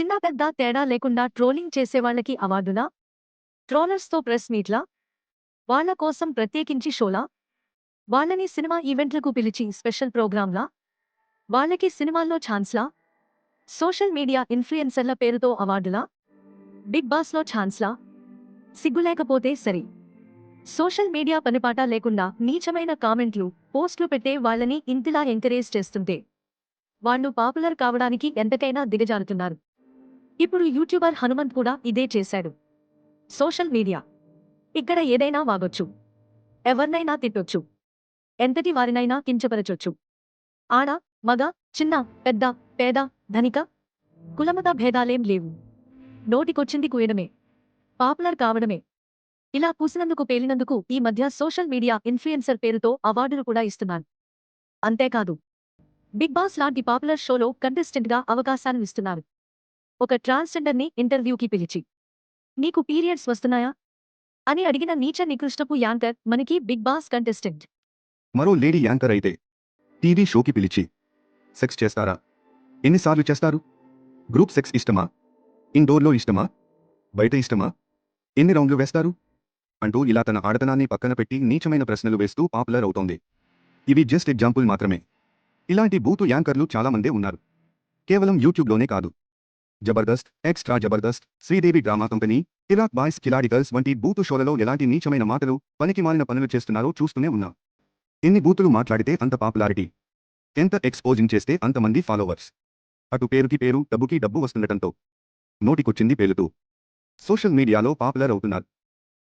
చిన్న పెద్ద తేడా లేకుండా ట్రోలింగ్ చేసేవాళ్ళకి అవార్డులా? ట్రోలర్స్తో ప్రెస్ మీట్లా? వాళ్ళ కోసం ప్రత్యేకించి షోలా? వాళ్ళని సినిమా ఈవెంట్లకు పిలిచి స్పెషల్ ప్రోగ్రాంలా వాళ్ళకి సినిమాల్లో ఛాన్స్లా? సోషల్ మీడియా ఇన్ఫ్లుయెన్సర్ల పేరుతో అవార్డులా? బిగ్ బాస్లో ఛాన్స్లా? సిగ్గులేకపోతే సరి. సోషల్ మీడియా పనిపాట లేకుండా నీచమైన కామెంట్లు పోస్టులు పెట్టే వాళ్ళని ఇంతలా ఎంకరేజ్ చేస్తుంటే వాళ్ళు పాపులర్ కావడానికి ఎంతకైనా దిగజారుతున్నారు. ఇప్పుడు యూట్యూబర్ హనుమంత్ కూడా ఇదే చేశాడు. Social media. ఇక్కడ ఏదైనా వాగొచ్చు. ఎవరినైనా తిట్టొచ్చు. ఎంతటి వారినైనా కించపరచొచ్చు. ఆడ మగ చిన్న పెద్ద పేద ధనిక కులమత భేదాలేం లేవు. నోటికొచ్చింది కుయడమే. పాపులర్ కావడమే. ఇలా పూసినందుకు పేలినందుకు ఈ మధ్య సోషల్ మీడియా ఇన్ఫ్లుయెన్సర్ పేరుతో అవార్డులు కూడా ఇస్తున్నారు అంతేకాదు బిగ్ బాస్ లాంటి పాపులర్ షోలో కంటెస్టెంట్గా అవకాశాలు ఇస్తున్నారు. ఒక ట్రాన్స్జెండర్ని ఇంటర్వ్యూకి పిలిచి నీకు పీరియడ్స్ వస్తున్నాయా? అని అడిగిన నీచ నికృష్టపు యాంకర్ మనకి బిగ్ బాస్ కంటెస్టెంట్. మరో లేడీ యాంకర్ అయితే టీవీ షోకి పిలిచి సెక్స్ చేస్తారా? ఎన్నిసార్లు చేస్తారు? గ్రూప్ సెక్స్ ఇష్టమా? ఇండోర్లో ఇష్టమా? బయట ఇష్టమా? ఎన్ని రౌండ్లు వేస్తారు? అంటూ ఇలా తన ఆడతనాన్ని పక్కన పెట్టి నీచమైన ప్రశ్నలు వేస్తూ పాపులర్ అవుతోంది. ఇవి జస్ట్ ఎగ్జాంపుల్ మాత్రమే. ఇలాంటి బూతు యాంకర్లు చాలామందే ఉన్నారు. కేవలం యూట్యూబ్లోనే కాదు. Jabardasth extra Jabardasth Sridevi drama company Iraq boys Khiladi girls వంటి బూతు షోలలో ఎలాంటి నీచమైన మాటలు పనికి మారిన పనులు చేస్తున్నారో చూస్తూనే ఉన్నా. ఎన్ని బూతులు మాట్లాడితే అంత పాపులారిటీ. ఎంత ఎక్స్పోజింగ్ చేస్తే అంతమంది ఫాలోవర్స్. అటు పేరుకి పేరు డబ్బుకి డబ్బు వస్తుండటంతో నోటికొచ్చింది పేలుతూ. సోషల్ మీడియాలో పాపులర్ అవుతున్నారు.